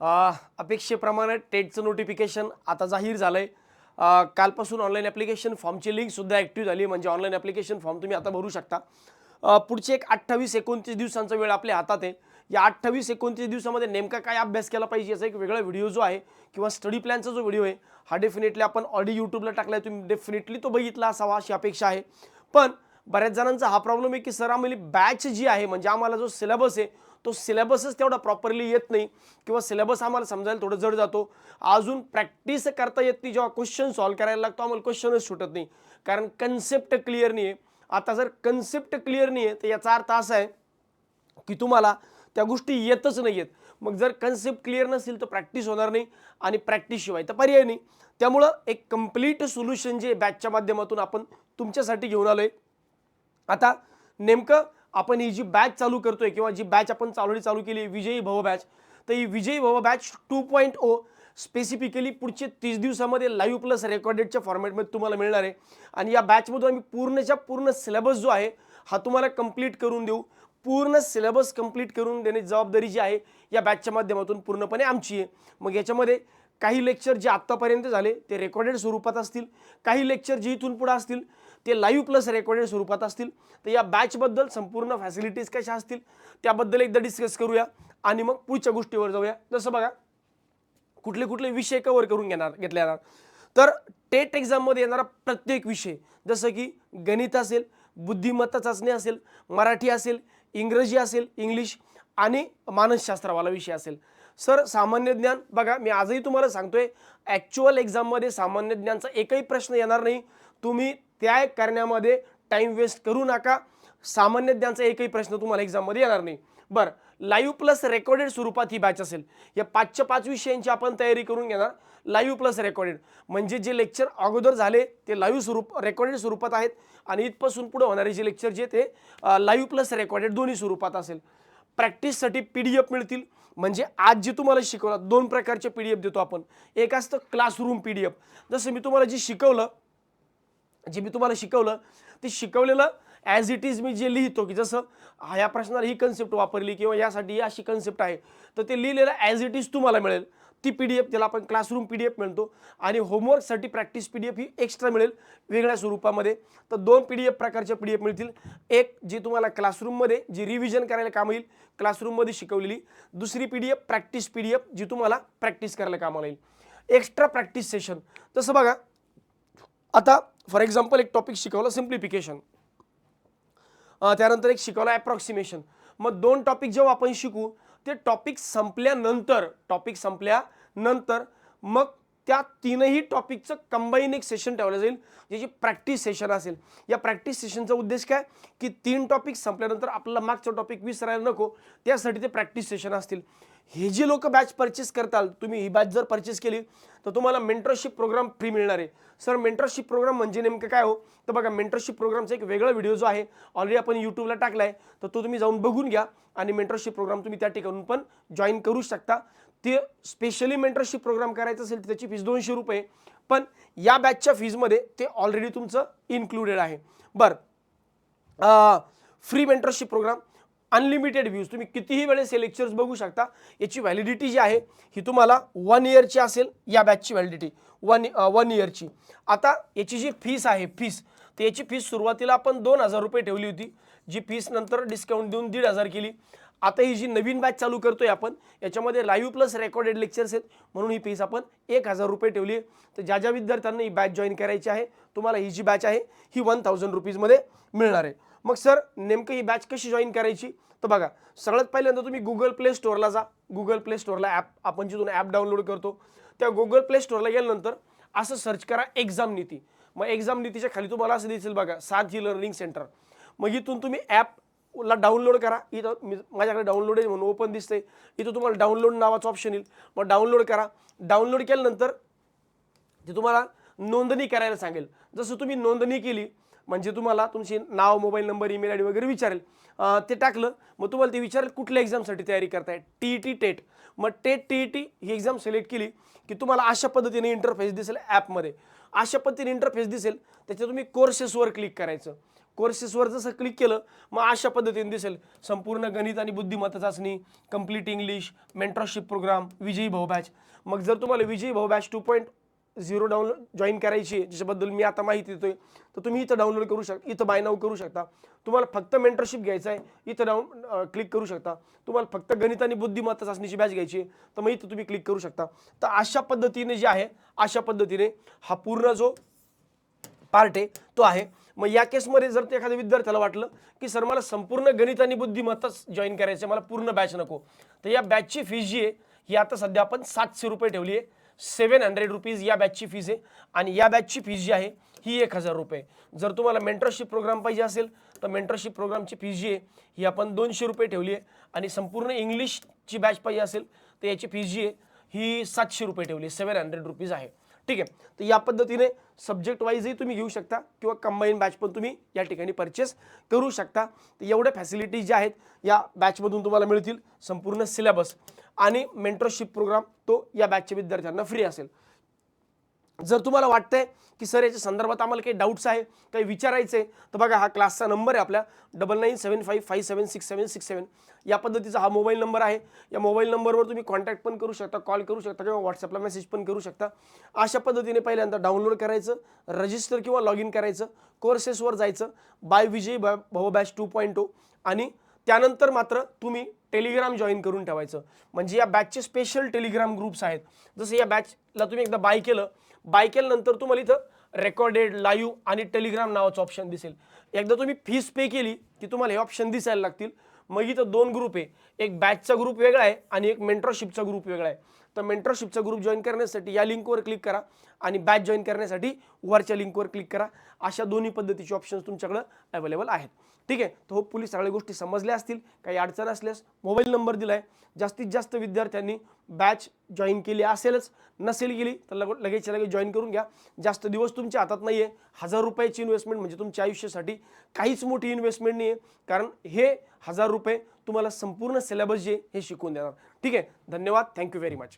अपेक्षेप्रमाणे टेटचं नोटिफिकेशन आता जाहीर झालं आहे कालपासून ऑनलाईन ॲप्लिकेशन फॉर्मची लिंकसुद्धा ॲक्टिव्ह झाली म्हणजे ऑनलाईन ॲप्लिकेशन फॉर्म तुम्ही आता भरू शकता. पुढचे एक अठ्ठावीस एकोणतीस दिवसांचा वेळ आपल्या हातात आहे. या अठ्ठावीस एकोणतीस दिवसामध्ये नेमका काय अभ्यास केला पाहिजे याचा एक वेगळा व्हिडिओ जो आहे किंवा स्टडी प्लॅनचा जो व्हिडिओ आहे हा डेफिनेटली आपण ऑडिओ यूट्यूबला टाकला आहे तुम्ही डेफिनेटली तो बघितला असावा अशी अपेक्षा आहे. पण बऱ्याच जणांचा हा प्रॉब्लेम आहे की सर आम्हाला बॅच जी आहे म्हणजे आम्हाला जो सिलेबस आहे तो सिलेबसच तेवढा प्रॉपरली येत नाही किंवा सिलेबस आम्हाला समजायला थोडं जड जातो. अजून प्रॅक्टिस करता येत नाही जेव्हा क्वेश्चन सॉल्व्ह करायला लागतो आम्हाला क्वेश्चनच सुटत नाही. कारण कन्सेप्ट क्लिअर नाही आहे आता जर कन्सेप्ट क्लिअर नाही आहे तर याचा अर्थ असा आहे की तुम्हाला त्या गोष्टी येतच नाही आहेत मग जर कन्सेप्ट क्लिअर नसेल तर प्रॅक्टिस होणार नाही आणि प्रॅक्टिसशिवाय तर पर्याय नाही. त्यामुळं एक कंप्लीट सोल्युशन जे बॅचच्या माध्यमातून आपण तुमच्यासाठी घेऊन आलो आहे आता नेमकं आपण ही जी बॅच चालू करतोय किंवा जी बॅच आपण ऑलरेडी चालू केली आहे विजयी भव बॅच तर ही Vijayi Bhava batch two point O specifically पुढचे तीस दिवसामध्ये लाईव्ह प्लस रेकॉर्डेडच्या फॉर्मॅटमध्ये तुम्हाला मिळणार आहे. आणि या बॅचमधून आम्ही पूर्णच्या पूर्ण सिलेबस जो आहे हा तुम्हाला कंप्लीट करून देऊ. पूर्ण सिलेबस कंप्लीट करून देण्याची जबाबदारी जी आहे या बॅचच्या माध्यमातून पूर्णपणे आमची आहे. मग याच्यामध्ये काही लेक्चर जे आत्तापर्यंत झाले ते रेकॉर्डेड स्वरूपात असतील. काही लेक्चर जे इथून पुढे असतील ते लाईव्ह प्लस रेकॉर्डेड स्वरूपात असतील. तर या बॅचबद्दल संपूर्ण फॅसिलिटीज कशा असतील त्याबद्दल एकदा डिस्कस करूया आणि मग पुढच्या गोष्टीवर जाऊया. जसं बघा कुठले कुठले विषय कवर करून घेणार घेतले जाणार. तर टेट एक्झाममध्ये येणारा प्रत्येक विषय जसं की गणित असेल बुद्धिमत्ता चाचणी असेल मराठी असेल इंग्रजी असेल इंग्लिश आणि मानसशास्त्रावाला विषय असेल. सर सामान्य ज्ञान बघा मी आजही तुम्हाला सांगतोय ॲक्च्युअल एक्झाममध्ये सामान्य ज्ञानचा एकही प्रश्न येणार नाही. तुम्ही त्या करण्यामध्ये टाईम वेस्ट करू नका. सामान्य ज्ञानचा एकही प्रश्न तुम्हाला एक्झाममध्ये येणार नाही. बरं लाईव्ह प्लस रेकॉर्डेड स्वरूपात ही बॅच असेल. या पाचच्या पाच विषयांची आपण तयारी करून घेणार. लाईव्ह प्लस रेकॉर्डेड म्हणजे जे लेक्चर अगोदर झाले ते लाईव्ह स्वरूप रेकॉर्डेड स्वरूपात आहेत आणि इथपासून पुढे होणारे जे लेक्चर जे ते लाईव्ह प्लस रेकॉर्डेड दोन्ही स्वरूपात असेल. प्रॅक्टिससाठी पी डी एफ मिळतील. म्हणजे आज जे तुम्हाला शिकवलं दोन प्रकारचे पी डी एफ देतो आपण. एक असतं क्लासरूम पी डी एफ जसं मी तुम्हाला जे शिकवलं जे मी तुम्हाला शिकवलं ते शिकवलेलं ॲज इट इज मी जे लिहितो की जसं हा या प्रश्नाला ही कन्सेप्ट वापरली किंवा यासाठी अशी कन्सेप्ट आहे तर ते लिहिलेलं ॲज इट इज तुम्हाला मिळेल. ती पी डी एफ त्याला आपण क्लासरूम पी डी एफ मिळतो आणि होमवर्कसाठी प्रॅक्टिस पी डी एफ ही एक्स्ट्रा मिळेल वेगळ्या स्वरूपामध्ये. तर दोन पी डी एफ प्रकारच्या पी डी एफ मिळतील. एक जी तुम्हाला क्लासरूममध्ये जी रिव्हिजन करायला काम येईल क्लासरूममध्ये शिकवलेली. दुसरी P D F practice P D F जी तुम्हाला प्रॅक्टिस करायला कामाला येईल. एक्स्ट्रा प्रॅक्टिस सेशन तसं बघा. आता फॉर एक्झाम्पल एक टॉपिक शिकवलं सिम्प्लिफिकेशन त्यानंतर एक शिकवलं ॲप्रॉक्सिमेशन मग दोन टॉपिक जेव्हा आपण शिकू ते टॉपिक संपल्यानंतर टॉपिक संपल्यानंतर मग त्या तीनही टॉपिकचं कंबाईन एक सेशन ठेवलं जाईल जे जी प्रॅक्टिस सेशन असेल. या प्रॅक्टिस सेशनचा उद्देश काय? की तीन टॉपिक संपल्यानंतर आपल्याला मागचं टॉपिक विसरायला नको त्यासाठी ते प्रॅक्टिस सेशन असतील. हे जे लोक बॅच परचेस करताल तुम्ही ही बॅच जर परचेस केली तर तुम्हाला मेंटरशिप प्रोग्राम फ्री मिळणार आहे. सर मेंटरशिप प्रोग्राम म्हणजे नेमकं काय हो? तर बघा मेंटरशिप प्रोग्रामचा एक वेगळा व्हिडिओ जो आहे ऑलरेडी आपण यूट्यूबला टाकला आहे तर तो तुम्ही जाऊन बघून घ्या आणि मेंटरशिप प्रोग्राम तुम्ही त्या ठिकाणून पण जॉईन करू शकता. ते स्पेशली मेंटरशिप प्रोग्राम करायचं असेल तर त्याची फीस दोनशे रुपये. पण या बॅचच्या फीजमध्ये ते ऑलरेडी तुमचं इन्क्लुडेड आहे. बरं. Free mentorship programme unlimited views तुम्ही कितीही वेळेस हे लेक्चर्स बघू शकता. याची व्हॅलिडिटी जी आहे ही तुम्हाला वन इयरची असेल या बॅचची व्हॅलिडिटी वन वन इयरची आता याची जी फीस आहे फीस तर याची फीस सुरुवातीला आपण दोन हजार रुपये ठेवली होती. जी फीस नंतर डिस्काउंट देऊन दीड हजार केली. आता ही जी नवीन बॅच चालू करतोय आपण याच्यामध्ये लाईव्ह प्लस रेकॉर्डेड लेक्चर्स आहेत म्हणून ही फीस आपण एक हजार रुपये ठेवली आहे. तर ज्या ज्या विद्यार्थ्यांना ही बॅच जॉईन करायची आहे तुम्हाला ही जी बॅच आहे ही वन थाउजंड रुपीजमध्ये मिळणार आहे. मग सर नेमकं ही बॅच कशी जॉईन करायची? तर बघा सगळ्यात पहिल्यांदा तुम्ही गुगल प्ले स्टोअरला जा. गुगल प्ले स्टोअरला ॲप आपण जिथून ॲप डाउनलोड करतो त्या गुगल प्ले स्टोअरला गेल्यानंतर असं सर्च करा एक्झाम नीती. मग एक्झाम नीतीच्या खाली तुम्हाला असं दिसेल बघा सात लर्निंग सेंटर मग इथून तुम्ही ॲप ला डाउनलोड करा. इथं मी माझ्याकडे डाउनलोड आहे म्हणून ओपन दिसते इथं तुम्हाला डाउनलोड नावाचं ऑप्शन येईल. मग डाउनलोड करा. डाउनलोड केल्यानंतर ते तुम्हाला नोंदणी करायला सांगेल. जसं तुम्ही नोंदणी केली म्हणजे तुम्हाला तुमचे नाव mobile number email I D वगैरे विचारेल. ते टाकलं मग तुम्हाला ते विचारेल कुठल्या एक्झामसाठी तयारी करताय. टी ई टी टेट मग टेट टी ई टी ही एक्झाम सिलेक्ट केली की तुम्हाला अशा पद्धतीने इंटरफेस दिसेल ॲपमध्ये अशा पद्धतीने इंटरफेस दिसेल त्याच्या तुम्ही कोर्सेसवर क्लिक करायचं. कोर्सेसवर जसं क्लिक केलं मग अशा पद्धतीने दिसेल. संपूर्ण गणित आणि बुद्धिमत्ता चाचणी कंप्लीट इंग्लिश मेंटरशिप प्रोग्राम विजयी भाऊ बॅच मग जर तुम्हाला Vijayi Bhava batch two point zero download join करायची आहे ज्याच्याबद्दल मी आता माहिती देतोय. तर तुम्ही इथं डाउनलोड करू शकता इथं बाय नाव करू शकता. तुम्हाला फक्त मेंटरशिप घ्यायचं आहे इथं डाऊन क्लिक करू शकता. तुम्हाला फक्त गणित आणि बुद्धिमत्ता चाचणीची बॅच घ्यायची आहे तर मग इथं तुम्ही क्लिक करू शकता. तर अशा पद्धतीने जे आहे अशा पद्धतीने हा पूर्ण जो पार्ट आहे तो आहे. मग या केसमध्ये जर ते एखाद्या विद्यार्थ्याला वाटलं की सर मला संपूर्ण गणित आणि बुद्धिमत्ताच जॉईन करायचं आहे मला पूर्ण बॅच नको. तर या बॅचची फीस जी आहे ही आता सध्या आपण सातशे रुपये ठेवली आहे. सेवन हंड्रेड रुपीज या बॅचची फीज आहे. आणि या बॅचची फीज जी आहे ही एक हजार रुपये जर तुम्हाला मेंटरशिप प्रोग्राम पाहिजे असेल तर मेंटरशिप प्रोग्रामची फीज जी आहे ही आपण दोनशे रुपये ठेवली आहे. आणि संपूर्ण इंग्लिशची बॅच पाहिजे असेल तर याची फीज जी आहे ही सातशे रुपये ठेवली सेवन हंड्रेड रुपीज आहे. ठीक आहे. तर या पद्धतीने सब्जेक्ट वाईजही तुम्ही घेऊ शकता किंवा कंबाईन बॅच पण तुम्ही या ठिकाणी परचेस करू शकता. तर एवढ्या फॅसिलिटीज ज्या आहेत या बॅचमधून तुम्हाला मिळतील संपूर्ण सिलेबस आणि मेंटरशिप प्रोग्राम तो या बॅचच्या विद्यार्थ्यांना फ्री असेल. जर तुम्हाला वाटतंय की सर याच्या संदर्भात आम्हाला काही डाऊट्स आहे काही विचारायचं आहे तर बघा हा क्लासचा नंबर आहे आपल्या double nine seven five five seven six seven six seven या पद्धतीचा हा मोबाईल नंबर आहे. या मोबाईल नंबरवर तुम्ही कॉन्टॅक्ट पण करू शकता कॉल करू शकता किंवा व्हॉट्सअपला मेसेज पण करू शकता. अशा पद्धतीने पहिल्यांदा डाउनलोड करायचं रजिस्टर किंवा लॉग इन करायचं कोर्सेसवर जायचं बाय विजयी भव बॅच टू पॉईंट टू आणि त्यानंतर मात्र तुम्ही टेलिग्राम जॉईन करून ठेवायचं. म्हणजे या बॅचचे स्पेशल टेलिग्राम ग्रुप्स आहेत. जसं या बॅचला तुम्ही एकदा बाय केलं बाय केल्यानंतर तुम्हाला इथं रेकॉर्डेड लाईव्ह आणि टेलिग्राम नावाचं ऑप्शन दिसेल. एकदा तुम्ही फीस पे केली की तुम्हाला हे ऑप्शन दिसायला लागतील. मग इथं दोन ग्रुप आहे. एक बॅचचा ग्रुप वेगळा आहे आणि एक मेंटरशिपचा ग्रुप वेगळा आहे. तर मेंटरशिपचा ग्रुप जॉईन करण्यासाठी या लिंकवर क्लिक करा आणि बॅच जॉईन करण्यासाठी वरच्या लिंकवर क्लिक करा. अशा दोन्ही पद्धतीचे ऑप्शन्स तुमच्याकडं अवेलेबल आहेत. ठीक आहे? तर होपफुली सगळ्या गोष्टी समजल्या असतील. काही अडचण असल्यास मोबाईल नंबर दिला आहे जास्तीत जास्त विद्यार्थ्यांनी बॅच जॉईन केली असेलच नसेल गेली तर लग लगेच लगेच जॉईन करून घ्या. जास्त दिवस तुमच्या हातात नाही आहे हजार रुपयाची इन्व्हेस्टमेंट म्हणजे तुमच्या आयुष्यासाठी काहीच मोठी इन्व्हेस्टमेंट नाही आहे कारण हे हजार रुपये तुम्हाला संपूर्ण सिलेबस जे हे शिकवून देणार. ठीक आहे? धन्यवाद. Thank you very much